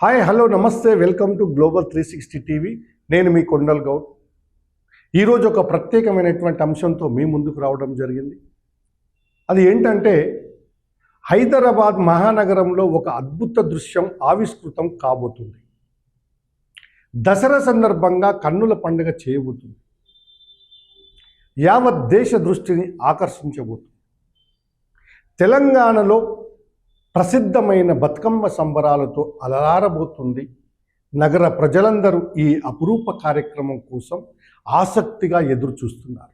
Hi hello namaste welcome to global three sixty TV. నేను మీ కొండల్ గౌడ్. ఈరోజు ఒక ప్రత్యేకమైనటువంటి అంశంతో మీ ముందుకు రావడం జరిగింది. అది ఏంటంటే హైదరాబాద్ మహానగరంలో ఒక అద్భుత దృశ్యం ఆవిష్కృతం కాబోతుంది. దసరా సందర్భంగా కన్నుల పండుగ చేయబోతుంది. యావత్ దేశ దృష్టిని ఆకర్షించబోతుంది. తెలంగాణలో ప్రసిద్ధమైన బతుకమ్మ సంబరాలతో అలరారబోతుంది నగర ప్రజలందరూ ఈ అపురూప కార్యక్రమం కోసం ఆసక్తిగా ఎదురు చూస్తున్నారు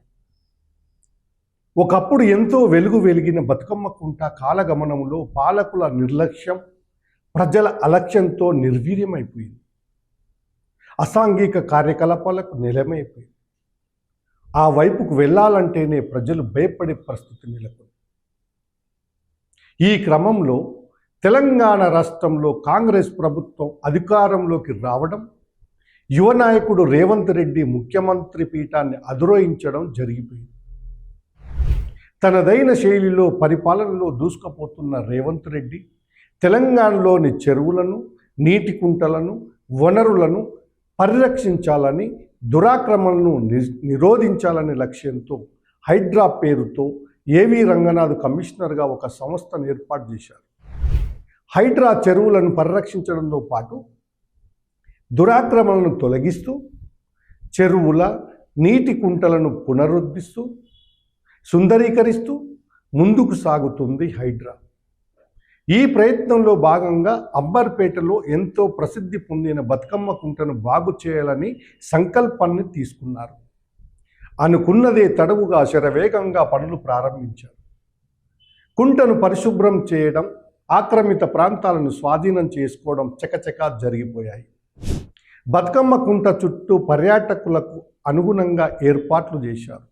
ఒకప్పుడు ఎంతో వెలుగు వెలిగిన బతుకమ్మ కుంట కాలగమనంలో పాలకుల నిర్లక్ష్యం ప్రజల అలక్ష్యంతో నిర్వీర్యమైపోయింది. అసాంఘిక కార్యకలాపాలకు నిలమైపోయింది ఆ వైపుకు వెళ్ళాలంటేనే ప్రజలు భయపడే పరిస్థితి నెలకొంది. ఈ క్రమంలో తెలంగాణ రాష్ట్రంలో కాంగ్రెస్ ప్రభుత్వం అధికారంలోకి రావడం యువ నాయకుడు రేవంత్ రెడ్డి ముఖ్యమంత్రి పీఠాన్ని అధిరోహించడం జరిగిపోయింది. తనదైన శైలిలో పరిపాలనలో దూసుకుపోతున్న రేవంత్ రెడ్డి తెలంగాణలోని చెరువులను నీటి కుంటలను వనరులను పరిరక్షించాలని దురాక్రమణను ని- నిరోధించాలనే లక్ష్యంతో హైడ్రా పేరుతో ఏవి రంగనాథ్ కమిషనర్గా ఒక సంస్థను ఏర్పాటు చేశారు? హైడ్రా చెరువులను పరిరక్షించడంతో పాటు దురాక్రమణను తొలగిస్తూ చెరువుల నీటి కుంటలను పునరుద్ధరిస్తూ సుందరీకరిస్తూ ముందుకు సాగుతుంది హైడ్రా. ఈ ప్రయత్నంలో భాగంగా అంబర్పేటలో ఎంతో ప్రసిద్ధి పొందిన బతుకమ్మ కుంటను బాగు చేయాలని సంకల్పాన్ని తీసుకున్నారు. అనుకున్నదే తడవుగా శరవేగంగా పనులు ప్రారంభించారు. కుంటను పరిశుభ్రం చేయడం ఆక్రమిత ప్రాంతాలను స్వాధీనం చేసుకోవడం చకచకా జరిగిపోయాయి. బతుకమ్మ కుంట చుట్టూ పర్యాటకులకు అనుగుణంగా ఏర్పాట్లు చేశారు.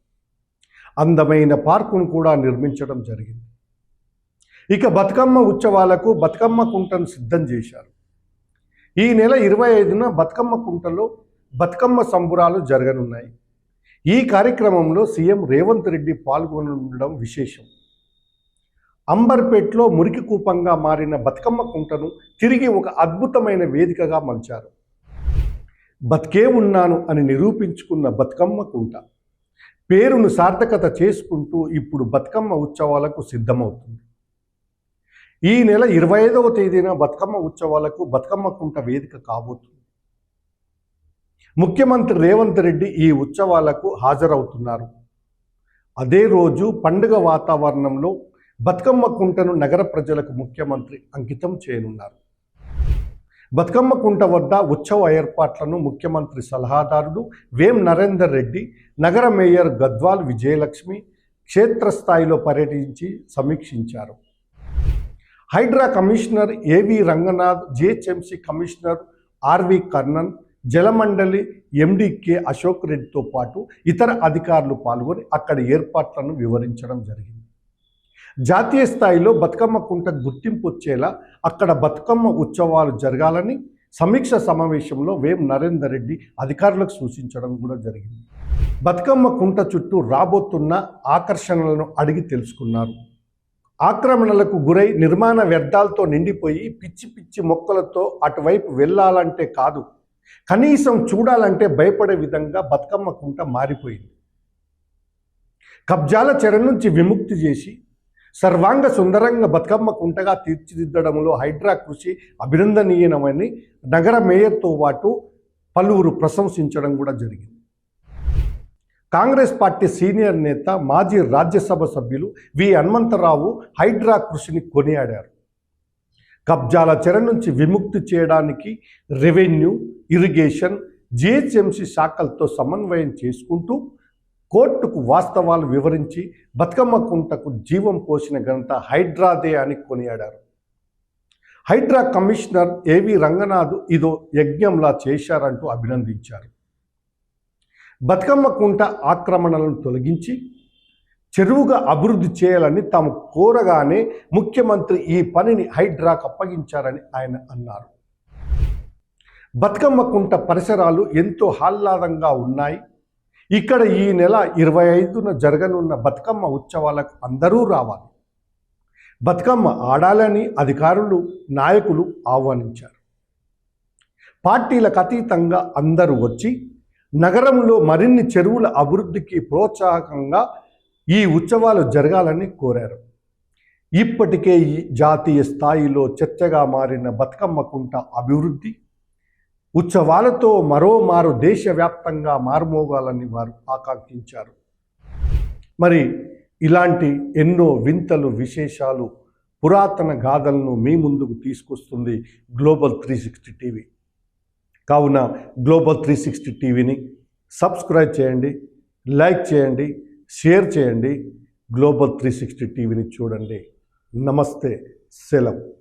అందమైన పార్కును కూడా నిర్మించడం జరిగింది. ఇక బతుకమ్మ ఉత్సవాలకు బతుకమ్మ కుంటను సిద్ధం చేశారు. ఈ నెల ఇరవై ఐదున బతుకమ్మ కుంటలో బతుకమ్మ సంబురాలు జరగనున్నాయి. ఈ కార్యక్రమంలో సీఎం రేవంత్ రెడ్డి పాల్గొనడం విశేషం. అంబర్పేట్లో మురికి కూపంగా మారిన బతుకమ్మ కుంటను తిరిగి ఒక అద్భుతమైన వేదికగా మలిచారు. బతికే ఉన్నాను అని నిరూపించుకున్న బతుకమ్మ కుంట. పేరును సార్థకత చేసుకుంటూ ఇప్పుడు బతుకమ్మ ఉత్సవాలకు సిద్ధమవుతుంది. ఈ నెల ఇరవై ఐదవ తేదీన బతుకమ్మ ఉత్సవాలకు బతుకమ్మ కుంట వేదిక కాబోతుంది. ముఖ్యమంత్రి రేవంత్ రెడ్డి ఈ ఉత్సవాలకు హాజరవుతున్నారు. అదే రోజు పండుగ వాతావరణంలో బతుకమ్మ కుంటను నగర ప్రజలకు ముఖ్యమంత్రి అంకితం చేయనున్నారు. బతుకమ్మ కుంట వద్ద ఉత్సవ ఏర్పాట్లను ముఖ్యమంత్రి సలహాదారుడు వేం నరేందర్ రెడ్డి నగర మేయర్ గద్వాల్ విజయలక్ష్మి క్షేత్రస్థాయిలో పర్యటించి సమీక్షించారు. HYDRAA commissioner A V Ranganath GHMC commissioner R V Karnan Jalamandali MD K Ashok రెడ్డితో పాటు ఇతర అధికారులు పాల్గొని అక్కడ ఏర్పాట్లను వివరించడం జరిగింది. జాతీయ స్థాయిలో బతుకమ్మ కుంట గుర్తింపు వచ్చేలా అక్కడ బతుకమ్మ ఉత్సవాలు జరగాలని సమీక్ష సమావేశంలో వేం నరేందర్ రెడ్డి అధికారులకు సూచించడం కూడా జరిగింది. బతుకమ్మ కుంట చుట్టూ రాబోతున్న ఆకర్షణలను అడిగి తెలుసుకున్నారు. ఆక్రమణలకు గురై నిర్మాణ వ్యర్థాలతో నిండిపోయి పిచ్చి పిచ్చి మొక్కలతో అటువైపు వెళ్ళాలంటే కాదు కనీసం చూడాలంటే భయపడే విధంగా బతుకమ్మ కుంట మారిపోయింది. కబ్జాల చెర నుంచి విముక్తి చేసి సర్వాంగ సుందరంగా బతుకమ్మ కుంటగా తీర్చిదిద్దడంలో హైడ్రా కృషి అభినందనీయమని నగర మేయర్తో పాటు పలువురు ప్రశంసించడం కూడా జరిగింది. కాంగ్రెస్ పార్టీ సీనియర్ నేత మాజీ రాజ్యసభ సభ్యులు వి హనుమంతరావు హైడ్రా కృషిని కొనియాడారు. కబ్జాల చెర నుంచి విముక్తి చేయడానికి రెవెన్యూ ఇరిగేషన్ జిహెచ్ఎంసి శాఖలతో సమన్వయం చేసుకుంటూ కోర్టుకు వాస్తవాలు వివరించి బతుకమ్మ కుంటకు జీవం పోసిన ఘనత హైడ్రాదే అని కొనియాడారు. హైడ్రా కమిషనర్ ఏవి రంగనాథ్ ఇదో యజ్ఞంలా చేశారంటూ అభినందించారు. బతుకమ్మ కుంట ఆక్రమణలను తొలగించి చెరువుగా అభివృద్ధి చేయాలని తాము కోరగానే ముఖ్యమంత్రి ఈ పనిని హైడ్రాకు అప్పగించారని ఆయన అన్నారు. బతుకమ్మ కుంట పరిసరాలు ఎంతో ఆహ్లాదంగా ఉన్నాయి. ఇక్కడ ఈ నెల ఇరవై ఐదున జరగనున్న బతుకమ్మ ఉత్సవాలకు అందరూ రావాలి. బతుకమ్మ ఆడాలని అధికారులు నాయకులు ఆహ్వానించారు. పార్టీలకు అతీతంగా అందరూ వచ్చి నగరంలో మరిన్ని చెరువుల అభివృద్ధికి ప్రోత్సాహకంగా ఈ ఉత్సవాలు జరగాలని కోరారు. ఇప్పటికే ఈ జాతీయ స్థాయిలో చర్చగా మారిన బతుకమ్మ కుంట అభివృద్ధి ఉత్సవాలతో మరోమారు దేశవ్యాప్తంగా మారుమోగాలని వారు ఆకాంక్షించారు. మరి ఇలాంటి ఎన్నో వింతలు విశేషాలు పురాతన గాథలను మీ ముందుకు తీసుకొస్తుంది గ్లోబల్ త్రీ సిక్స్టీ టీవీ కావున గ్లోబల్ త్రీ సిక్స్టీ టీవీని సబ్స్క్రైబ్ చేయండి లైక్ చేయండి షేర్ చేయండి. గ్లోబల్ త్రీ సిక్స్టీ టీవీని చూడండి. నమస్తే. సెలవు.